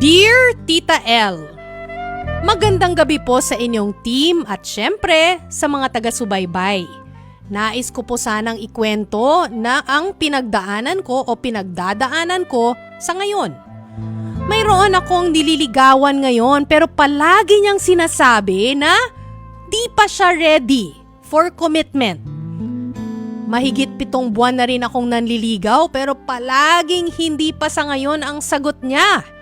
Dear Tita L, Magandang gabi po sa inyong team at syempre sa mga taga-subaybay. Nais ko po sanang ikwento na ang pinagdaanan ko o pinagdadaanan ko sa ngayon. Mayroon akong nililigawan ngayon pero palagi niyang sinasabi na di pa siya ready for commitment. Mahigit pitong buwan na rin akong nanliligaw pero palaging hindi pa sa ngayon ang sagot niya.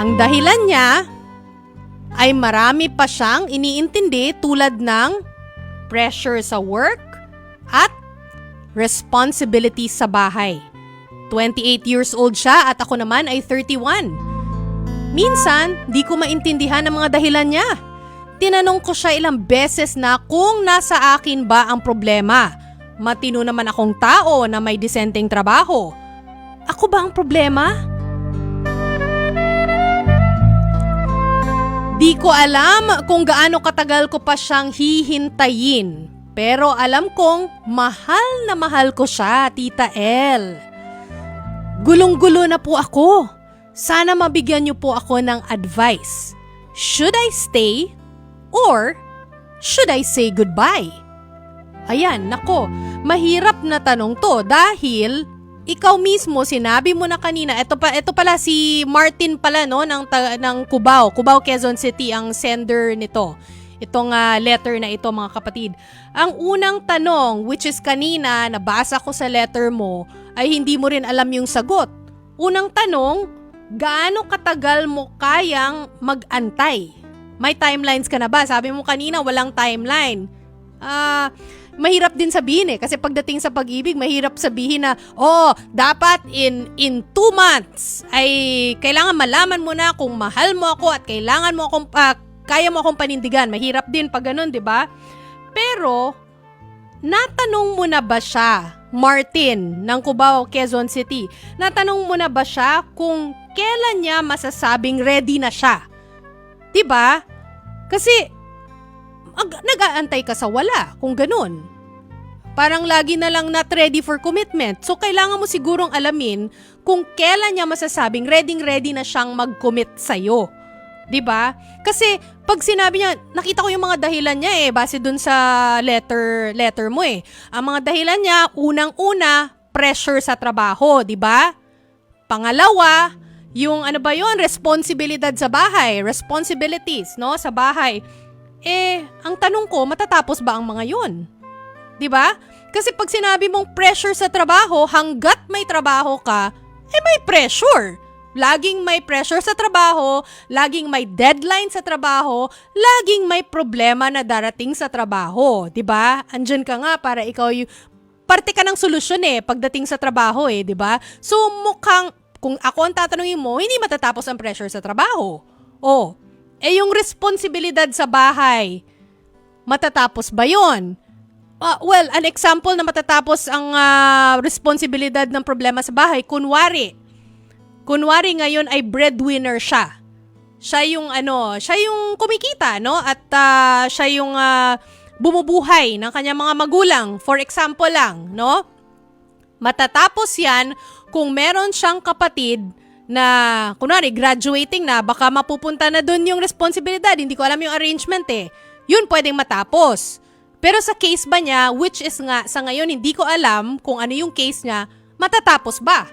Ang dahilan niya ay marami pa siyang iniintindi tulad ng pressure sa work at responsibility sa bahay. 28 years old siya at ako naman ay 31. Minsan, di ko maintindihan ang mga dahilan niya. Tinanong ko siya ilang beses na kung nasa akin ba ang problema. Matino naman akong tao na may disenteng trabaho. Ako ba ang problema? Di ko alam kung gaano katagal ko pa siyang hihintayin. Pero alam kong mahal na mahal ko siya, Tita El. Gulong-gulo na po ako. Sana mabigyan niyo po ako ng advice. Should I stay or should I say goodbye? Ayan, nako, mahirap na tanong to dahil ikaw mismo sinabi mo na kanina, ito pa ito pala si Martin pala no ng ng Cubao, Cubao Quezon City ang sender nito. Itong ah, letter na ito mga kapatid. Ang unang tanong which is kanina nabasa ko sa letter mo ay hindi mo rin alam yung sagot. Unang tanong, gaano katagal mo kayang mag-antay? May timelines ka na ba? Sabi mo kanina walang timeline. Ah, mahirap din sabihin eh. Kasi pagdating sa pag-ibig mahirap sabihin na oh dapat in in two months ay kailangan malaman mo na kung mahal mo ako at kailangan mo akong ah, kaya mo akong panindigan. Mahirap din pag ganun 'di ba? Pero natanong mo na ba siya Martin ng Cubao Quezon City? Natanong mo na ba siya kung kailan niya masasabing ready na siya? 'di ba? Kasi ag- nag-aantay ka sa wala, kung ganun. Parang lagi na lang not ready for commitment. So, kailangan mo sigurong alamin kung kailan niya masasabing ready-ready na siyang mag-commit sa'yo. 'Di ba? Kasi pag sinabi niya, nakita ko yung mga dahilan niya eh, base dun sa letter, letter mo eh. Ang mga dahilan niya, unang-una, pressure sa trabaho, 'di ba? Pangalawa, yung ano ba yon responsibilidad sa bahay, responsibilities, no, sa bahay. Eh, ang tanong ko, matatapos ba ang mga yun? ba? Kasi pag sinabi mong pressure sa trabaho, hanggat may trabaho ka, eh may pressure. Laging may pressure sa trabaho, laging may deadline sa trabaho, laging may problema na darating sa trabaho, 'di ba? Andiyan ka nga para ikaw yung parte ka ng solusyon eh pagdating sa trabaho eh, 'di ba? So mukhang kung ako ang tatanungin mo, hindi matatapos ang pressure sa trabaho. Oh, eh yung responsibilidad sa bahay, matatapos ba yon? Ah, well, an example na matatapos ang ah, responsibilidad ng problema sa bahay, kunwari, kunwari ngayon ay breadwinner siya. Siya yung ano, siya yung kumikita, no? At ah, siya yung ah, bumubuhay ng kanyang mga magulang. For example lang, no? Matatapos yan kung meron siyang kapatid na, kunwari, graduating na, baka mapupunta na dun yung responsibilidad. Hindi ko alam yung arrangement eh. Yun pwedeng matapos. Pero sa case ba niya, which is nga, sa ngayon hindi ko alam kung ano yung case niya, matatapos ba?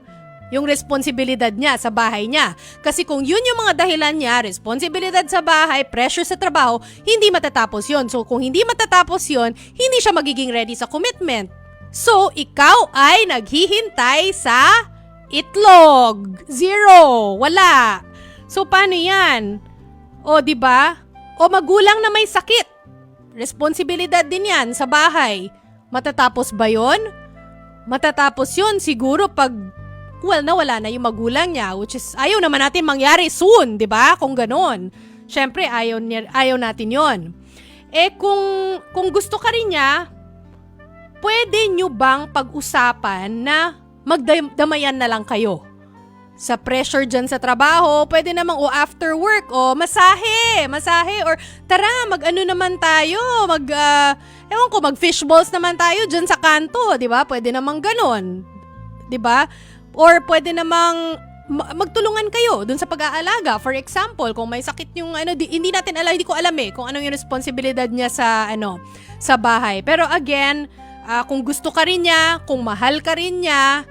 Yung responsibilidad niya sa bahay niya. Kasi kung yun yung mga dahilan niya, responsibilidad sa bahay, pressure sa trabaho, hindi matatapos yon. So kung hindi matatapos yon, hindi siya magiging ready sa commitment. So, ikaw ay naghihintay sa itlog. Zero. Wala. So, paano yan? O, di ba? O, magulang na may sakit. Responsibilidad din yan sa bahay. Matatapos ba yon? Matatapos yon siguro pag well, nawala na yung magulang niya, which is ayaw naman natin mangyari soon, di ba? Kung ganon. Siyempre, ayaw, ayaw natin yon. Eh, kung, kung gusto ka rin niya, pwede nyo bang pag-usapan na magdamayan na lang kayo? Sa pressure dyan sa trabaho, pwede namang o after work, o masahe, masahe, or tara, mag-ano naman tayo, mag, ah, ewan ko, mag fishballs naman tayo dyan sa kanto, di ba? Pwede namang ganon. 'di ba? Or pwede namang ma- magtulungan kayo dun sa pag-aalaga. For example, kung may sakit yung ano, di- hindi natin alam, hindi ko alam eh kung anong yung responsibilidad niya sa ano, sa bahay. Pero again, ah, kung gusto ka rin niya, kung mahal ka rin niya,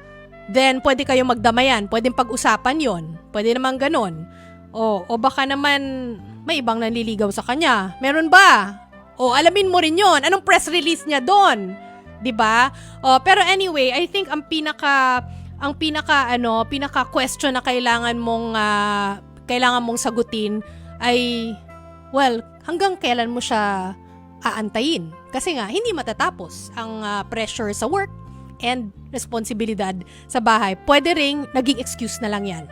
then pwede kayo magdamayan. Pwedeng pag-usapan yon. Pwede naman ganun. O, o baka naman may ibang nanliligaw sa kanya. Meron ba? O alamin mo rin yon. Anong press release niya doon? 'Di ba? O pero anyway, I think ang pinaka ang pinaka ano, pinaka question na kailangan mong ah, kailangan mong sagutin ay well, hanggang kailan mo siya aantayin? Kasi nga hindi matatapos ang ah, pressure sa work and responsibilidad sa bahay. Pwede ring naging excuse na lang 'yan.